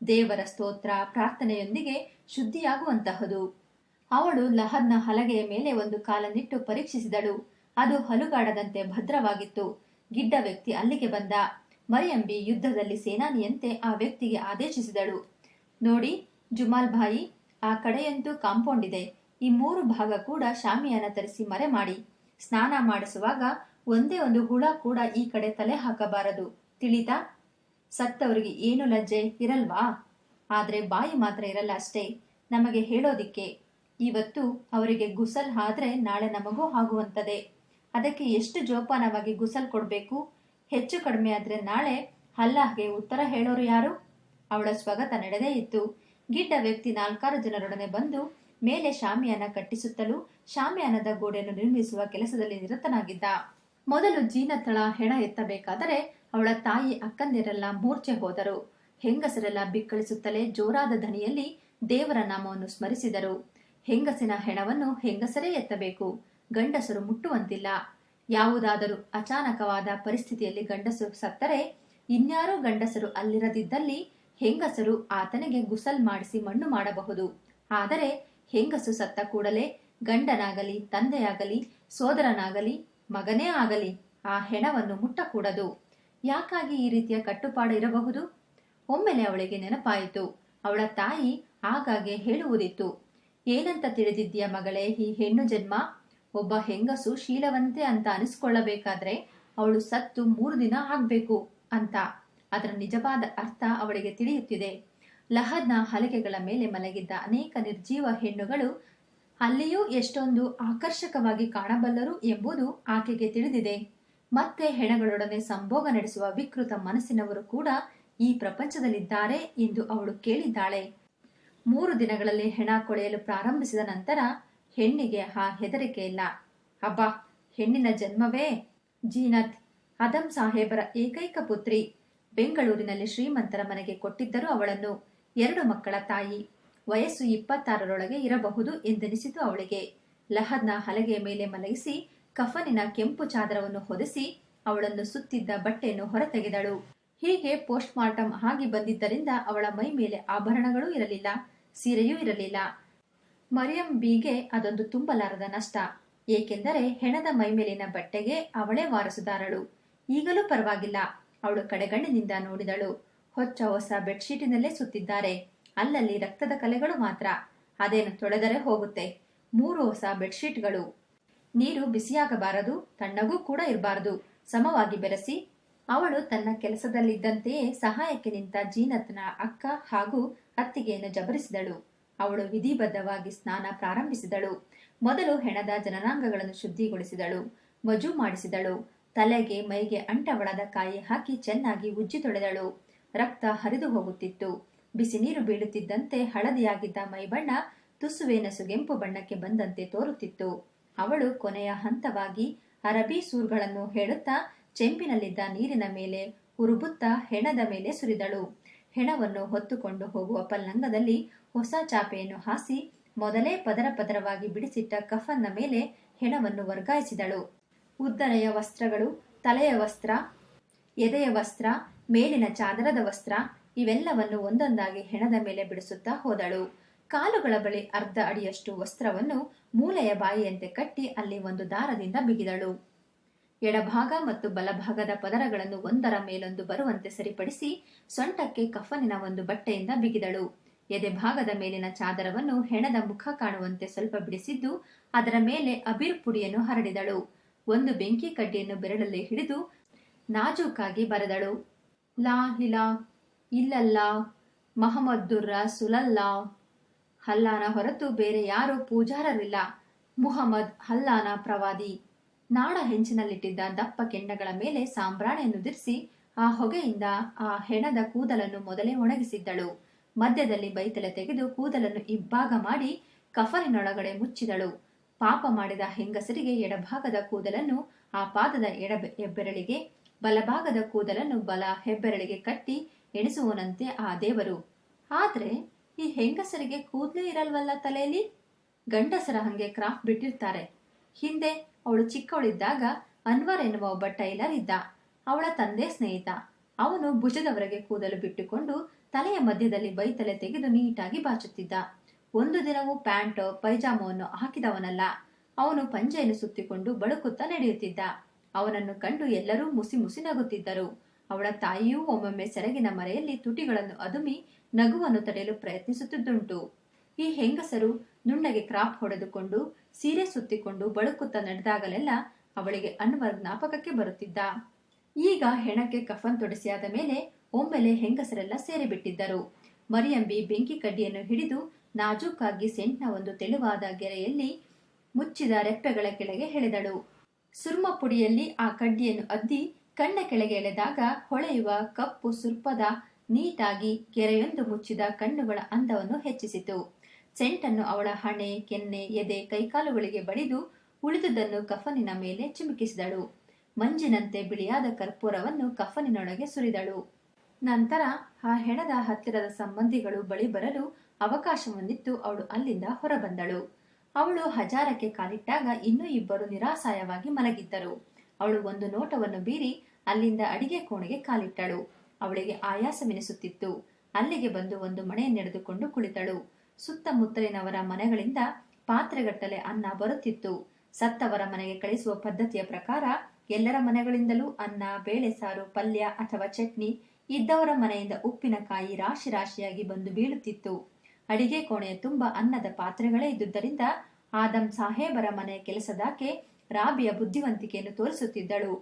ದೇವರ ಸ್ತೋತ್ರ, ಪ್ರಾರ್ಥನೆಯೊಂದಿಗೆ ಶುದ್ಧಿಯಾಗುವಂತಹದು. ಅವಳು ಲಹದ್ನ ಹಲಗೆಯ ಮೇಲೆ ಒಂದು ಕಾಲನಿಟ್ಟು ಪರೀಕ್ಷಿಸಿದಳು. ಅದು ಹಲುಗಾಡದಂತೆ ಭದ್ರವಾಗಿತ್ತು. ಗಿಡ್ಡ ವ್ಯಕ್ತಿ ಅಲ್ಲಿಗೆ ಬಂದ. ಮರಿಯಂಬಿ ಯುದ್ಧದಲ್ಲಿ ಸೇನಾನಿಯಂತೆ ಆ ವ್ಯಕ್ತಿಗೆ ಆದೇಶಿಸಿದಳು. ನೋಡಿ ಜುಮಾಲ್ ಭಾಯಿ ಆ ಕಡೆಯಂತೂ ಕಾಂಪೌಂಡ್ ಇದೆ ಈ ಮೂರು ಭಾಗ ಕೂಡ ಶಾಮಿಯಾನ ತರಿಸಿ ಮರೆ ಮಾಡಿ. ಸ್ನಾನ ಮಾಡಿಸುವಾಗ ಒಂದೇ ಒಂದು ಹುಳ ಕೂಡ ಈ ಕಡೆ ತಲೆ ಹಾಕಬಾರದು. ತಿಳಿತಾ? ಸತ್ತವರಿಗೆ ಏನು ಲಜ್ಜೆ? ಇರಲ್ವಾ? ಆದ್ರೆ ಬಾಯಿ ಮಾತ್ರ ಇರಲ್ಲ ಅಷ್ಟೇ. ನಮಗೆ ಹೇಳೋದಿಕ್ಕೆ. ಇವತ್ತು ಅವರಿಗೆ ಗುಸಲ್ ಆದ್ರೆ ನಾಳೆ ನಮಗೂ ಆಗುವಂತದೆ. ಅದಕ್ಕೆ ಎಷ್ಟು ಜೋಪಾನವಾಗಿ ಗುಸಲ್ ಕೊಡಬೇಕು? ಹೆಚ್ಚು ಕಡಿಮೆ ಆದ್ರೆ ನಾಳೆ ಅಲ್ಲಾಹ್ಗೆ ಉತ್ತರ ಹೇಳೋರು ಯಾರು? ಅವಳ ಸ್ವಗತ ನಡೆದೇ ಇತ್ತು. ಗಿಡ್ಡ ವ್ಯಕ್ತಿ ನಾಲ್ಕಾರು ಜನರೊಡನೆ ಬಂದು ಮೇಲೆ ಶಾಮಿಯಾನ ಕಟ್ಟಿಸುತ್ತಲೂ ಶಾಮಿಯಾನದ ಗೋಡೆಯನ್ನು ನಿರ್ಮಿಸುವ ಕೆಲಸದಲ್ಲಿ ನಿರತನಾಗಿದ್ದ. ಮೊದಲು ಜೀನತಳ ಹೆಣ ಎತ್ತಬೇಕಾದರೆ ಅವಳ ತಾಯಿ ಅಕ್ಕಂದಿರೆಲ್ಲ ಮೂರ್ಛೆ ಹೋದರು. ಹೆಂಗಸರೆಲ್ಲ ಬಿಕ್ಕಳಿಸುತ್ತಲೇ ಜೋರಾದ ಧನಿಯಲ್ಲಿ ದೇವರ ನಾಮವನ್ನು ಸ್ಮರಿಸಿದರು. ಹೆಂಗಸಿನ ಹೆಣವನ್ನು ಹೆಂಗಸರೇ ಎತ್ತಬೇಕು? ಗಂಡಸರು ಮುಟ್ಟುವಂತಿಲ್ಲ. ಯಾವುದಾದರೂ ಅಚಾನಕವಾದ ಪರಿಸ್ಥಿತಿಯಲ್ಲಿ ಗಂಡಸರು ಸತ್ತರೆ, ಇನ್ಯಾರೋ ಗಂಡಸರು ಅಲ್ಲಿರದಿದ್ದಲ್ಲಿ ಹೆಂಗಸರು ಆತನಿಗೆ ಗುಸಲ್ ಮಾಡಿಸಿ ಮಣ್ಣು ಮಾಡಬಹುದು. ಆದರೆ ಹೆಂಗಸು ಸತ್ತ ಕೂಡಲೇ ಗಂಡನಾಗಲಿ, ತಂದೆಯಾಗಲಿ, ಸೋದರನಾಗಲಿ, ಮಗನೇ ಆಗಲಿ ಆ ಹೆಣವನ್ನು ಮುಟ್ಟಕೂಡದು. ಯಾಕಾಗಿ ಈ ರೀತಿಯ ಕಟ್ಟುಪಾಡು ಇರಬಹುದು? ಒಮ್ಮೆಲೆ ಅವಳಿಗೆ ನೆನಪಾಯಿತು. ಅವಳ ತಾಯಿ ಆಗಾಗ್ಗೆ ಹೇಳುವುದಿತ್ತು, ಏನಂತ ತಿಳಿದಿದ್ದೀಯ ಮಗಳೇ, ಈ ಹೆಣ್ಣು ಜನ್ಮ? ಒಬ್ಬ ಹೆಂಗಸು ಶೀಲವಂತೆ ಅಂತ ಅನಿಸ್ಕೊಳ್ಳಬೇಕಾದ್ರೆ ಅವಳು ಸತ್ತು ಮೂರು ದಿನ ಆಗ್ಬೇಕು ಅಂತ. ಅದರ ನಿಜವಾದ ಅರ್ಥ ಅವಳಿಗೆ ತಿಳಿಯುತ್ತಿದೆ. ಲಹದ್ನ ಹಲಗೆಗಳ ಮೇಲೆ ಮಲಗಿದ್ದ ಅನೇಕ ನಿರ್ಜೀವ ಹೆಣ್ಣುಗಳು ಅಲ್ಲಿಯೂ ಎಷ್ಟೊಂದು ಆಕರ್ಷಕವಾಗಿ ಕಾಣಬಲ್ಲರು ಎಂಬುದು ಆಕೆಗೆ ತಿಳಿದಿದೆ. ಮತ್ತೆ ಹೆಣಗಳೊಡನೆ ಸಂಭೋಗ ನಡೆಸುವ ವಿಕೃತ ಮನಸ್ಸಿನವರು ಕೂಡ ಈ ಪ್ರಪಂಚದಲ್ಲಿದ್ದಾರೆ ಎಂದು ಅವಳು ಕೇಳಿದ್ದಾಳೆ. ಮೂರು ದಿನಗಳಲ್ಲಿ ಹೆಣ ಕೊಳೆಯಲು ಪ್ರಾರಂಭಿಸಿದ ನಂತರ ಹೆಣ್ಣಿಗೆ ಆ ಹೆದರಿಕೆ ಇಲ್ಲ. ಅಬ್ಬಾ, ಹೆಣ್ಣಿನ ಜನ್ಮವೇ? ಜೀನತ್ ಅದಂ ಸಾಹೇಬರ ಏಕೈಕ ಪುತ್ರಿ. ಬೆಂಗಳೂರಿನಲ್ಲಿ ಶ್ರೀಮಂತರ ಮನೆಗೆ ಕೊಟ್ಟಿದ್ದರು ಅವಳನ್ನು. ಎರಡು ಮಕ್ಕಳ ತಾಯಿ. ವಯಸ್ಸು ಇಪ್ಪತ್ತಾರರೊಳಗೆ ಇರಬಹುದು ಎಂದೆನಿಸಿತು ಅವಳಿಗೆ. ಲಹದ್ನ ಹಲಗೆಯ ಮೇಲೆ ಮಲಗಿಸಿ, ಕಫನಿನ ಕೆಂಪು ಚಾದರವನ್ನು ಹೊದಿಸಿ, ಅವಳನ್ನು ಸುತ್ತಿದ್ದ ಬಟ್ಟೆಯನ್ನು ಹೊರತೆಗೆದಳು. ಹೀಗೆ ಪೋಸ್ಟ್ ಮಾರ್ಟಮ್ ಆಗಿ ಬಂದಿದ್ದರಿಂದ ಅವಳ ಮೈ ಮೇಲೆ ಆಭರಣಗಳೂ ಇರಲಿಲ್ಲ, ಸೀರೆಯೂ ಇರಲಿಲ್ಲ. ಮರಿಯಂ ಬಿಗೆ ಅದೊಂದು ತುಂಬಲಾರದ ನಷ್ಟ. ಏಕೆಂದರೆ ಹೆಣದ ಮೈಮೇಲಿನ ಬಟ್ಟೆಗೆ ಅವಳೇ ವಾರಸುದಾರಳು. ಈಗಲೂ ಪರವಾಗಿಲ್ಲ. ಅವಳು ಕಡೆಗಣ್ಣಿನಿಂದ ನೋಡಿದಳು. ಹೊಚ್ಚ ಹೊಸ ಬೆಡ್ಶೀಟಿನಲ್ಲೇ ಸುತ್ತಿದ್ದಾರೆ. ಅಲ್ಲಲ್ಲಿ ರಕ್ತದ ಕಲೆಗಳು ಮಾತ್ರ. ಅದೇನು ತೊಳೆದರೆ ಹೋಗುತ್ತೆ. ಮೂರು ಹೊಸ ಬೆಡ್ಶೀಟ್ಗಳು. ನೀರು ಬಿಸಿಯಾಗಬಾರದು, ತಣ್ಣಗೂ ಕೂಡ ಇರಬಾರದು. ಸಮವಾಗಿ ಬೆರೆಸಿ. ಅವಳು ತನ್ನ ಕೆಲಸದಲ್ಲಿದ್ದಂತೆಯೇ ಸಹಾಯಕ್ಕೆ ನಿಂತ ಜೀನತ್ನ ಅಕ್ಕ ಹಾಗೂ ಅತ್ತಿಗೆಯನ್ನು ಜಬರಿಸಿದಳು. ಅವಳು ವಿಧಿಬದ್ಧವಾಗಿ ಸ್ನಾನ ಪ್ರಾರಂಭಿಸಿದಳು. ಮೊದಲು ಹೆಣದ ಜನನಾಂಗಗಳನ್ನು ಶುದ್ಧಿಗೊಳಿಸಿದಳು. ಮಜು ಮಾಡಿಸಿದಳು. ತಲೆಗೆ ಮೈಗೆ ಅಂಟವಳದ ಕಾಯಿ ಹಾಕಿ ಚೆನ್ನಾಗಿ ಉಜ್ಜಿ ತೊಳೆದಳು. ರಕ್ತ ಹರಿದು ಹೋಗುತ್ತಿತ್ತು. ಬಿಸಿ ನೀರು ಬೀಳುತ್ತಿದ್ದಂತೆ ಹಳದಿಯಾಗಿದ್ದ ಮೈಬಣ್ಣ ತುಸುವೆ ನಸುಗೆಂಪು ಬಣ್ಣಕ್ಕೆ ಬಂದಂತೆ ತೋರುತ್ತಿತ್ತು. ಅವಳು ಕೊನೆಯ ಹಂತವಾಗಿ ಅರಬಿ ಸೂರ್ಗಳನ್ನು ಹೇಳುತ್ತಾ ಚೆಂಪಿನಲ್ಲಿದ್ದ ನೀರಿನ ಮೇಲೆ ಉರುಬುತ್ತಾ ಹೆಣದ ಮೇಲೆ ಸುರಿದಳು. ಹೆಣವನ್ನು ಹೊತ್ತುಕೊಂಡು ಹೋಗುವ ಪಲ್ಲಂಗದಲ್ಲಿ ಹೊಸ ಚಾಪೆಯನ್ನು ಹಾಸಿ ಮೊದಲೇ ಪದರ ಪದರವಾಗಿ ಬಿಡಿಸಿಟ್ಟ ಕಫನ್ನ ಮೇಲೆ ಹೆಣವನ್ನು ವರ್ಗಾಯಿಸಿದಳು. ಉದ್ದನೆಯ ವಸ್ತ್ರಗಳು, ತಲೆಯ ವಸ್ತ್ರ, ಎದೆಯ ವಸ್ತ್ರ, ಮೇಲಿನ ಚಾದರದ ವಸ್ತ್ರ ಇವೆಲ್ಲವನ್ನು ಒಂದೊಂದಾಗಿ ಹೆಣದ ಮೇಲೆ ಬಿಡಿಸುತ್ತಾ ಹೋದಳು. ಕಾಲುಗಳ ಬಳಿ ಅರ್ಧ ಅಡಿಯಷ್ಟು ವಸ್ತ್ರವನ್ನು ಮೂಲೆಯ ಬಾಯಿಯಂತೆ ಕಟ್ಟಿ ಅಲ್ಲಿ ಒಂದು ದಾರದಿಂದ ಬಿಗಿದಳು. ಎಡಭಾಗ ಮತ್ತು ಬಲಭಾಗದ ಪದರಗಳನ್ನು ಒಂದರ ಮೇಲೊಂದು ಬರುವಂತೆ ಸರಿಪಡಿಸಿ ಸೊಂಟಕ್ಕೆ ಕಫನಿನ ಒಂದು ಬಟ್ಟೆಯಿಂದ ಬಿಗಿದಳು. ಎದೆ ಭಾಗದ ಮೇಲಿನ ಚಾದರವನ್ನು ಹೆಣದ ಮುಖ ಕಾಣುವಂತೆ ಸ್ವಲ್ಪ ಬಿಡಿಸಿದ್ದು ಅದರ ಮೇಲೆ ಅಬೀರ್ ಪುಡಿಯನ್ನು ಹರಡಿದಳು. ಒಂದು ಬೆಂಕಿ ಕಡ್ಡಿಯನ್ನು ಬೆರಳಲ್ಲಿ ಹಿಡಿದು ನಾಜೂಕಾಗಿ ಬರೆದಳು. ಲಾ ಹಿಲಾ ಇಲ್ಲಲ್ಲ ಮಹಮ್ಮದ್ದುರ್ರ ಸುಲಲ್ಲ ಹಲ್ಲಾನ ಹೊರತು ಬೇರೆ ಯಾರೂ ಪೂಜಾರರಿಲ್ಲ. ಮುಹಮ್ಮದ್ ಹಲ್ಲಾನ ಪ್ರವಾದಿ. ನಾಡ ಹೆಂಚಿನಲ್ಲಿಟ್ಟಿದ್ದ ದಪ್ಪ ಕೆಂಡಗಳ ಮೇಲೆ ಸಾಂಬ್ರಾಣಿಯನ್ನು ದಿರಿಸಿ ಆ ಹೊಗೆಯಿಂದ ಆ ಹೆಣದ ಕೂದಲನ್ನು ಮೊದಲೇ ಒಣಗಿಸಿದ್ದಳು. ಮಧ್ಯದಲ್ಲಿ ಬೈತಲೆ ತೆಗೆದು ಕೂದಲನ್ನು ಇಬ್ಬಾಗ ಮಾಡಿ ಕಫನಿನೊಳಗಡೆ ಮುಚ್ಚಿದಳು. ಪಾಪ ಮಾಡಿದ ಹೆಂಗಸರಿಗೆ ಎಡಭಾಗದ ಕೂದಲನ್ನು, ಆ ಪಾದದ ಎಡ ಹೆಬ್ಬೆರಳಿಗೆ, ಬಲಭಾಗದ ಕೂದಲನ್ನು ಬಲ ಹೆಬ್ಬೆರಳಿಗೆ ಕಟ್ಟಿ ಎಣಿಸುವನಂತೆ ಆ ದೇವರು. ಆದ್ರೆ, ಈ ಹೆಂಗಸರಿಗೆ ಕೂದಲೇ ಇರಲ್ವಲ್ಲ ತಲೆಯಲ್ಲಿ? ಗಂಡಸರ ಹಂಗೆ ಕ್ರಾಫ್ಟ್ ಬಿಟ್ಟಿರ್ತಾರೆ. ಹಿಂದೆ ಅವಳು ಚಿಕ್ಕವಳಿದ್ದಾಗ ಅನ್ವರ್ ಎನ್ನುವ ಒಬ್ಬ ಟೈಲರ್ ಇದ್ದ. ಅವಳ ತಂದೆ ಸ್ನೇಹಿತ. ಅವನು ಭುಜದವರೆಗೆ ಕೂದಲು ಬಿಟ್ಟುಕೊಂಡು ತಲೆಯ ಮಧ್ಯದಲ್ಲಿ ಬೈತಲೆ ತೆಗೆದು ನೀಟಾಗಿ ಬಾಚುತ್ತಿದ್ದ. ಒಂದು ದಿನವೂ ಪ್ಯಾಂಟ್, ಪೈಜಾಮವನ್ನು ಹಾಕಿದವನಲ್ಲ. ಅವನು ಪಂಜೆಯನ್ನು ಸುತ್ತಿಕೊಂಡು ಬಳುಕುತ್ತಾ ನಡೆಯುತ್ತಿದ್ದ. ಅವನನ್ನು ಕಂಡು ಎಲ್ಲರೂ ಮುಸಿ ಮುಸಿ ನಗುತ್ತಿದ್ದರು. ಅವಳ ತಾಯಿಯೂ ಒಮ್ಮೊಮ್ಮೆ ಸೆರಗಿನ ಮರೆಯಲ್ಲಿ ತುಟಿಗಳನ್ನು ಅದುಮಿ ನಗುವನ್ನು ತಡೆಯಲು ಪ್ರಯತ್ನಿಸುತ್ತಿದ್ದುಂಟು. ಈ ಹೆಂಗಸರು ನುಣ್ಣಗೆ ಕ್ರಾಪ್ ಹೊಡೆದುಕೊಂಡು, ಸೀರೆ ಸುತ್ತಿಕೊಂಡು ಬಳುಕುತ್ತಾ ನಡೆದಾಗಲೆಲ್ಲ ಅವಳಿಗೆ ಅನ್ವರ್ ಜ್ಞಾಪಕಕ್ಕೆ ಬರುತ್ತಿದ್ದ. ಈಗ ಹೆಣಕ್ಕೆ ಕಫನ್ ತೊಡಿಸಿಯಾದ ಮೇಲೆ ಒಮ್ಮೆಲೆ ಹೆಂಗಸರೆಲ್ಲ ಸೇರಿಬಿಟ್ಟಿದ್ದರು. ಮರಿಯಂಬಿ ಬೆಂಕಿ ಕಡ್ಡಿಯನ್ನು ಹಿಡಿದು ನಾಜೂಕಾಗಿ ಸೆಂಟ್ನ ಒಂದು ತೆಳುವಾದ ಗೆರೆಯಲ್ಲಿ ಮುಚ್ಚಿದ ರೆಪ್ಪೆಗಳ ಕೆಳಗೆ ಹೆಳೆದಳು ಸುರ್ಮ ಪುಡಿಯಲ್ಲಿ ಆ ಕಡ್ಡಿಯನ್ನು ಅದ್ದಿ ಕಣ್ಣ ಕೆಳಗೆ ಎಳೆದಾಗ ಹೊಳೆಯುವ ಕಪ್ಪು ಸುರ್ಪದ ನೀಟಾಗಿ ಗೆರೆಯೊಂದು ಮುಚ್ಚಿದ ಕಣ್ಣುಗಳ ಅಂದವನ್ನು ಹೆಚ್ಚಿಸಿತು. ಸೆಂಟನ್ನು ಅವಳ ಹಣೆ, ಕೆನ್ನೆ, ಎದೆ, ಕೈಕಾಲುಗಳಿಗೆ ಬಡಿದು ಉಳಿದುದನ್ನು ಕಫನಿನ ಮೇಲೆ ಚಿಮುಕಿಸಿದಳು. ಮಂಜಿನಂತೆ ಬಿಳಿಯಾದ ಕರ್ಪೂರವನ್ನು ಕಫನಿನೊಳಗೆ ಸುರಿದಳು. ನಂತರ ಆ ಹೆಣದ ಹತ್ತಿರದ ಸಂಬಂಧಿಗಳು ಬಳಿ ಬರಲು ಅವಕಾಶವನ್ನಿತ್ತು ಅವಳು ಅಲ್ಲಿಂದ ಹೊರಬಂದಳು. ಅವಳು ಹಜಾರಕ್ಕೆ ಕಾಲಿಟ್ಟಾಗ ಇನ್ನೂ ಇಬ್ಬರು ನಿರಾಸಾಯವಾಗಿ ಮಲಗಿದ್ದರು. ಅವಳು ಒಂದು ನೋಟವನ್ನು ಬೀರಿ ಅಲ್ಲಿಂದ ಅಡಿಗೆ ಕೋಣೆಗೆ ಕಾಲಿಟ್ಟಳು. ಅವಳಿಗೆ ಆಯಾಸವೆನಿಸುತ್ತಿತ್ತು. ಅಲ್ಲಿಗೆ ಬಂದು ಒಂದು ಮಣೆಯನ್ನೆಡೆದುಕೊಂಡು ಕುಳಿತಳು. ಸುತ್ತಮುತ್ತಲಿನವರ ಮನೆಗಳಿಂದ ಪಾತ್ರೆಗಟ್ಟಲೆ ಅನ್ನ ಬರುತ್ತಿತ್ತು. ಸತ್ತವರ ಮನೆಗೆ ಕಳಿಸುವ ಪದ್ಧತಿಯ ಪ್ರಕಾರ ಎಲ್ಲರ ಮನೆಗಳಿಂದಲೂ ಅನ್ನ, ಬೇಳೆ ಸಾರು, ಪಲ್ಯ ಅಥವಾ ಚಟ್ನಿ ಇದ್ದವರ ಮನೆಯಿಂದ ಉಪ್ಪಿನಕಾಯಿ ರಾಶಿ ರಾಶಿಯಾಗಿ ಬಂದು ಬೀಳುತ್ತಿತ್ತು. ಅಡಿಗೆ ಕೋಣೆಯ ತುಂಬ ಅನ್ನದ ಪಾತ್ರೆಗಳೇ ಇದ್ದುದರಿಂದ ಆದಂ ಸಾಹೇಬರ ಮನೆಯ ಕೆಲಸದಾಕೆ ರಾಬಿಯ ಬುದ್ಧಿವಂತಿಕೆಯನ್ನು ತೋರಿಸುತ್ತಿದ್ದಳು.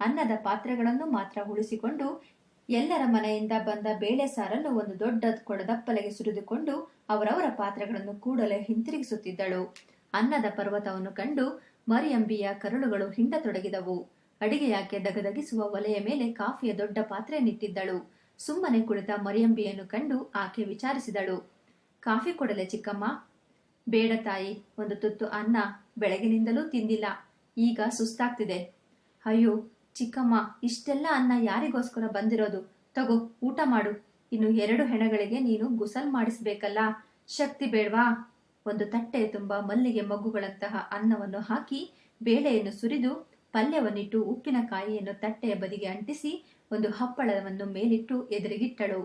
ಅನ್ನದ ಪಾತ್ರೆಗಳನ್ನು ಮಾತ್ರ ಉಳಿಸಿಕೊಂಡು ಎಲ್ಲರ ಮನೆಯಿಂದ ಬಂದ ಬೇಳೆ ಸಾರನ್ನು ಒಂದು ದೊಡ್ಡ ಕೊಡದಪ್ಪಲೆಗೆ ಸುರಿದುಕೊಂಡು ಅವರವರ ಪಾತ್ರೆಗಳನ್ನು ಕೂಡಲೇ ಹಿಂತಿರುಗಿಸುತ್ತಿದ್ದಳು. ಅನ್ನದ ಪರ್ವತವನ್ನು ಕಂಡು ಮರಿಯಂಬಿಯ ಕರುಳುಗಳು ಹಿಂಡತೊಡಗಿದವು. ಅಡಿಗೆಯಾಕೆ ದಗದಗಿಸುವ ಒಲೆಯ ಮೇಲೆ ಕಾಫಿಯ ದೊಡ್ಡ ಪಾತ್ರೆ ನಿಟ್ಟಿದ್ದಳು ಸುಮ್ಮನೆ ಕುಳಿತ ಮರಿಯಂಬಿಯನ್ನು ಕಂಡು ಆಕೆ ವಿಚಾರಿಸಿದಳು. ಕಾಫಿ ಕೊಡಲೆ ಚಿಕ್ಕಮ್ಮ. ಬೇಡ ತಾಯಿ, ಒಂದು ತುತ್ತು ಅನ್ನ ಬೆಳಗಿನಿಂದಲೂ ತಿಂದಿಲ್ಲ. ಈಗ ಸುಸ್ತಾಗ್ತಿದೆ. ಅಯ್ಯೋ, ಚಿಕ್ಕಮ್ಮ, ಇಷ್ಟೆಲ್ಲ ಅನ್ನ ಯಾರಿಗೋಸ್ಕರ ಬಂದಿರೋದು? ತಗೋ, ಊಟ ಮಾಡು. ಇನ್ನು ಎರಡು ಹೆಣಗಳಿಗೆ ನೀನು ಗುಸಲ್ ಮಾಡಿಸ್ಬೇಕಲ್ಲ. ಶಕ್ತಿ ಬೇಡ್ವಾ? ಒಂದು ತಟ್ಟೆ ತುಂಬ ಮಲ್ಲಿಗೆ ಮಗ್ಗುಗಳಂತಹ ಅನ್ನವನ್ನು ಹಾಕಿ ಬೇಳೆಯನ್ನು ಸುರಿದು ಪಲ್ಯವನ್ನಿಟ್ಟು ಉಪ್ಪಿನಕಾಯಿಯನ್ನು ತಟ್ಟೆಯ ಬದಿಗೆ ಅಂಟಿಸಿ ಒಂದು ಹಪ್ಪಳವನ್ನು ಮೇಲಿಟ್ಟು ಎದುರಿಗಿಟ್ಟಳು.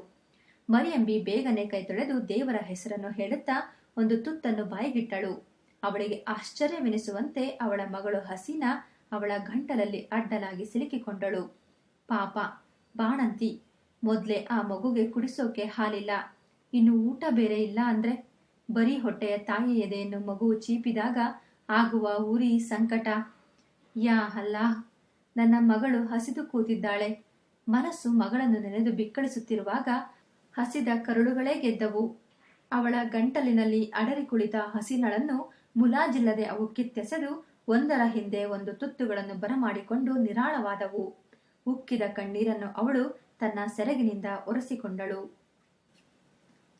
ಮರಿಯಂಬಿ ಬೇಗನೆ ಕೈ ತೊಳೆದು ದೇವರ ಹೆಸರನ್ನು ಹೇಳುತ್ತಾ ಒಂದು ತುತ್ತನ್ನು ಬಾಯಿಗಿಟ್ಟಳು. ಅವಳಿಗೆ ಆಶ್ಚರ್ಯವೆನಿಸುವಂತೆ ಅವಳ ಮಗಳು ಹಸೀನಾ ಅವಳ ಗಂಟಲಲ್ಲಿ ಅಡ್ಡಲಾಗಿ ಸಿಲುಕಿಕೊಂಡಳು. ಪಾಪ, ಬಾಣಂತಿ, ಮೊದಲೇ ಆ ಮಗುಗೆ ಕುಡಿಸೋಕೆ ಹಾಲಿಲ್ಲ. ಇನ್ನು ಊಟ ಬೇರೆ ಇಲ್ಲ ಅಂದ್ರೆ? ಬರೀ ಹೊಟ್ಟೆಯ ತಾಯಿ ಎದೆಯನ್ನು ಮಗು ಚೀಪಿದಾಗ ಆಗುವ ಉರಿ ಸಂಕಟ ಯಾ ಅಲ್ಲ, ನನ್ನ ಮಗಳು ಹಸಿದು ಕೂತಿದ್ದಾಳೆ. ಮನಸ್ಸು ಮಗಳನ್ನು ನೆನೆದು ಬಿಕ್ಕಳಿಸುತ್ತಿರುವಾಗ ಹಸಿದ ಕರುಳುಗಳೇ ಗೆದ್ದವು. ಅವಳ ಗಂಟಲಿನಲ್ಲಿ ಅಡರಿ ಕುಳಿತ ಹಸಿನಳನ್ನು ಮುಲಾಜಿಲ್ಲದೆ ಅವು ಕಿತ್ತೆಸೆದು ಒಂದರ ಹಿಂದೆ ಒಂದು ತುತ್ತುಗಳನ್ನು ಬರಮಾಡಿಕೊಂಡು ನಿರಾಳವಾದವು. ಉಕ್ಕಿದ ಕಣ್ಣೀರನ್ನು ಅವಳು ತನ್ನ ಸೆರಗಿನಿಂದ ಒರೆಸಿಕೊಂಡಳು.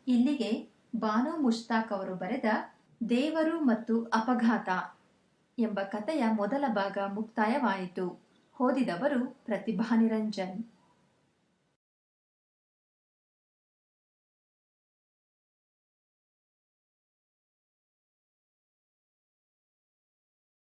ಇಲ್ಲಿಗೆ ಬಾನು ಮುಷ್ತಾಕ್ ಅವರು ಬರೆದ ದೇವರು ಮತ್ತು ಅಪಘಾತ. ಎಂಬ ಕಥೆಯ ಮೊದಲ ಭಾಗ ಮುಕ್ತಾಯವಾಯಿತು. ಓದಿದವರು ಪ್ರತಿಭಾ ನಿರಂಜನ್